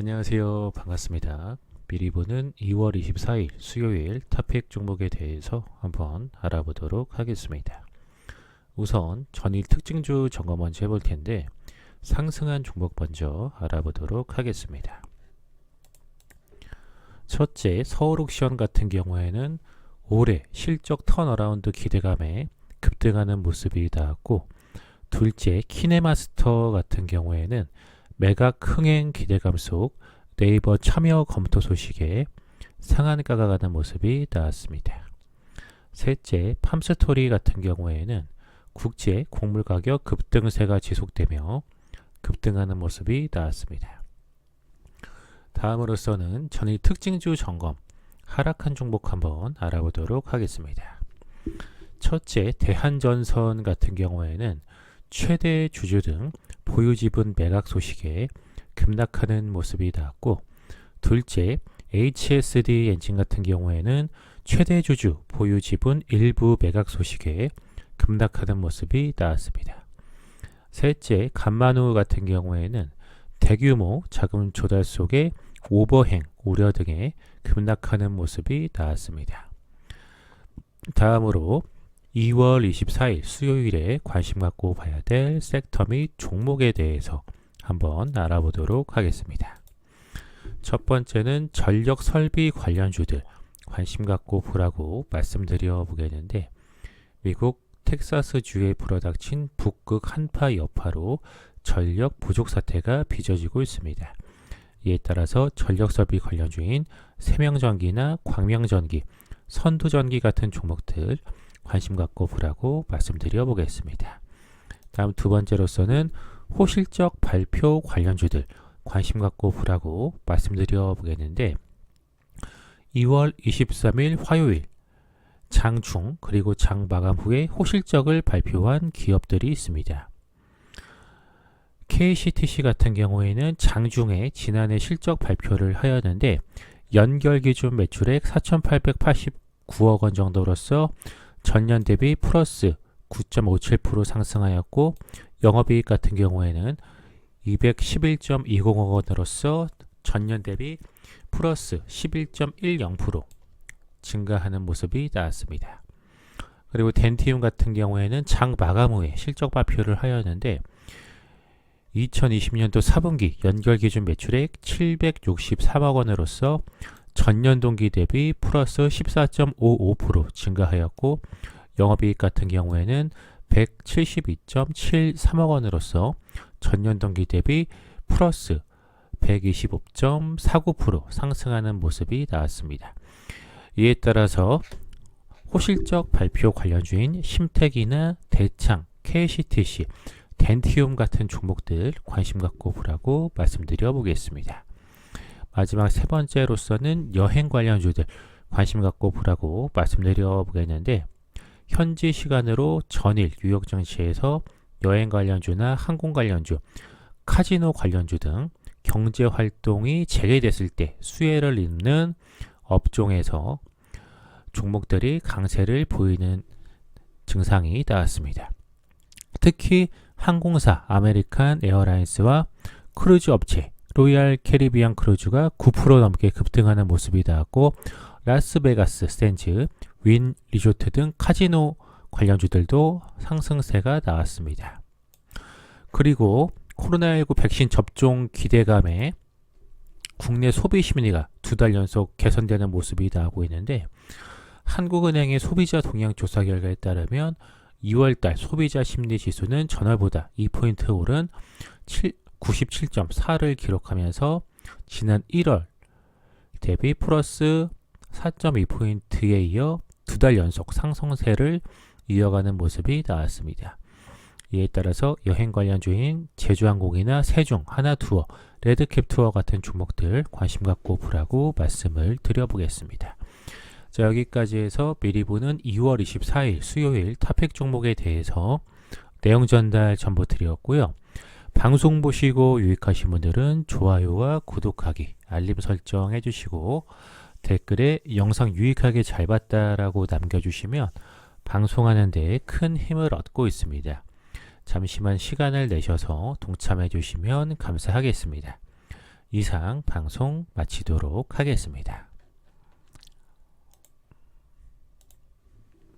안녕하세요. 반갑습니다. 미리 보는 2월 24일 수요일 탑픽 종목에 대해서 한번 알아보도록 하겠습니다. 우선 전일 특징주 점검 먼저 해볼 텐데 상승한 종목 먼저 알아보도록 하겠습니다. 첫째, 서울옥션 같은 경우에는 올해 실적 턴어라운드 기대감에 급등하는 모습이 나왔고 둘째, 키네마스터 같은 경우에는 매각 흥행 기대감 속 네이버 참여 검토 소식에 상한가가 가는 모습이 나왔습니다. 셋째, 팜스토리 같은 경우에는 국제 곡물 가격 급등세가 지속되며 급등하는 모습이 나왔습니다. 다음으로서는 전일 특징주 점검 하락한 종목 한번 알아보도록 하겠습니다. 첫째, 대한전선 같은 경우에는 최대 주주 등 보유 지분 매각 소식에 급락하는 모습이 나왔고 둘째, HSD 엔진 같은 경우에는 최대 주주 보유 지분 일부 매각 소식에 급락하는 모습이 나왔습니다. 셋째, 간만우 같은 경우에는 대규모 자금 조달 속에 오버행 우려 등의 급락하는 모습이 나왔습니다. 다음으로 2월 24일 수요일에 관심 갖고 봐야 될 섹터 및 종목에 대해서 한번 알아보도록 하겠습니다. 첫 번째는 전력 설비 관련주들 관심 갖고 보라고 말씀드려 보겠는데 미국 텍사스주에 불어닥친 북극 한파 여파로 전력 부족 사태가 빚어지고 있습니다. 이에 따라서 전력 설비 관련주인 세명전기나 광명전기, 선두전기 같은 종목들 관심 갖고 보라고 말씀드려 보겠습니다. 다음 두 번째로서는 호실적 발표 관련주들 관심 갖고 보라고 말씀드려 보겠는데 2월 23일 화요일 장중 그리고 장 마감 후에 호실적을 발표한 기업들이 있습니다. KCTC 같은 경우에는 장중에 지난해 실적 발표를 하였는데 연결 기준 매출액 4,889억 원 정도로서 전년 대비 플러스 9.57% 상승하였고 영업이익 같은 경우에는 211.20억 원으로서 전년 대비 플러스 11.10% 증가하는 모습이 나왔습니다. 그리고 덴티움 같은 경우에는 장 마감 후에 실적 발표를 하였는데 2020년도 4분기 연결 기준 매출액 763억 원으로서 전년 동기 대비 플러스 14.55% 증가하였고 영업이익 같은 경우에는 172.73억 원으로서 전년 동기 대비 플러스 125.49% 상승하는 모습이 나왔습니다. 이에 따라서 호실적 발표 관련주인 심택이나 대창, KCTC, 덴티움 같은 종목들 관심 갖고 보라고 말씀드려 보겠습니다. 마지막 세 번째로서는 여행 관련주들 관심 갖고 보라고 말씀드려 보겠는데 현지 시간으로 전일 뉴욕 증시에서 여행 관련주나 항공 관련주, 카지노 관련주 등 경제 활동이 재개됐을 때 수혜를 입는 업종에서 종목들이 강세를 보이는 증상이 나왔습니다. 특히 항공사 아메리칸 에어라인스와 크루즈 업체 로얄 캐리비안 크루즈가 9% 넘게 급등하는 모습이 나왔고 라스베가스 스탠즈, 윈 리조트 등 카지노 관련주들도 상승세가 나왔습니다. 그리고 코로나19 백신 접종 기대감에 국내 소비 심리가 두 달 연속 개선되는 모습이 나오고 있는데 한국은행의 소비자 동향 조사 결과에 따르면 2월달 소비자 심리 지수는 전월보다 2포인트 오른 7, 97.4를 기록하면서 지난 1월 대비 플러스 4.2포인트에 이어 두 달 연속 상승세를 이어가는 모습이 나왔습니다. 이에 따라서 여행 관련주인 제주항공이나 세종, 하나투어, 레드캡 투어 같은 종목들 관심 갖고 보라고 말씀을 드려보겠습니다. 자, 여기까지 해서 미리 보는 2월 24일 수요일 탑픽 종목에 대해서 내용 전달 전부 드렸고요. 방송 보시고 유익하신 분들은 좋아요와 구독하기, 알림 설정 해주시고 댓글에 영상 유익하게 잘 봤다라고 남겨주시면 방송하는 데 큰 힘을 얻고 있습니다. 잠시만 시간을 내셔서 동참해 주시면 감사하겠습니다. 이상 방송 마치도록 하겠습니다.